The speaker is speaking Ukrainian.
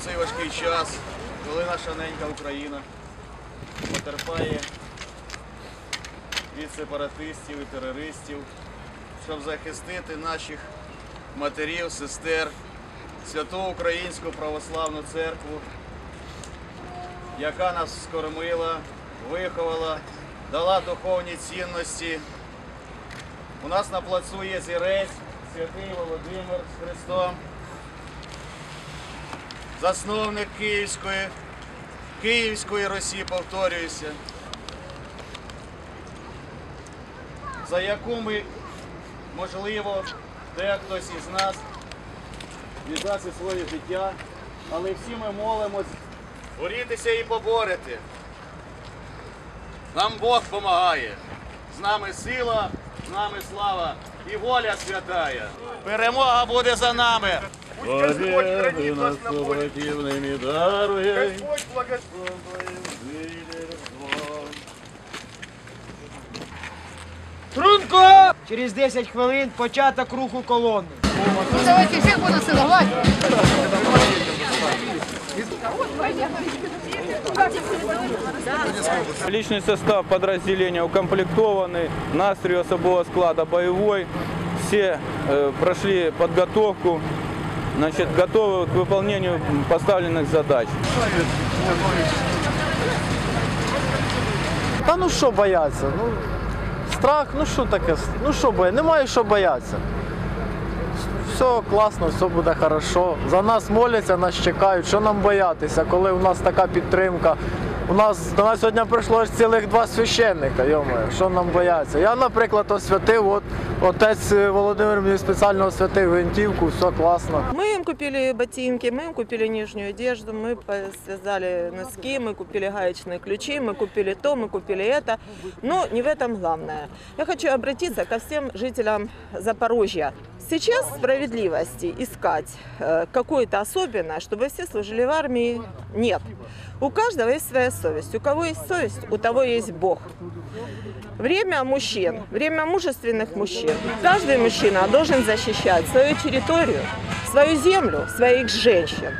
цей важкий час, коли наша ненька Україна потерпає від сепаратистів і терористів, щоб захистити наших матерів, сестер, святу Українську православну церкву, яка нас скормила, виховала, дала духовні цінності. У нас на плацу є зірець, святий Володимир з Христом, засновник Київської, Київської Росії, повторююся, за яку ми, можливо, дехтось із нас віддасть своє життя, але всі ми молимось борітися і поборити. Нам Бог допомагає. З нами сила, з нами слава і воля святая. Перемога буде за нами. Пусть Господь хранит вас Трунко! Через 10 хвилин початок руху колони. Ну, давайте всех будемо силувати. Личный состав подразделения укомплектованный, настрій особового склада боевой. Все э, прошли подготовку. значит, готовы к выполнению поставленных задач. Та ну що бояться? Ну, страх, ну що таке? Ну що бояться? Немає що боятися. Все класно, все буде хорошо. За нас моляться, нас чекають. Що нам боятися, коли у нас така підтримка? У нас до нас сьогодні прийшло аж цілих два священника, йомаю, що нам бояться. Я, наприклад, освятив, от отець Володимир мені спеціально освятив гвинтівку, все класно. Мы им купили ботинки, мы им купили нижнюю одежду, мы по- связали носки, мы купили гаечные ключи, мы купили то, мы купили это. Но не в этом главное. Я хочу обратиться ко всем жителям Запорожья. Сейчас справедливости искать э, какое-то особенное, чтобы все служили в армии, нет. У каждого есть своя совесть. У кого есть совесть, у того есть Бог. Время мужчин, время мужественных мужчин. Каждый мужчина должен защищать свою территорию, свою землю, своих женщин.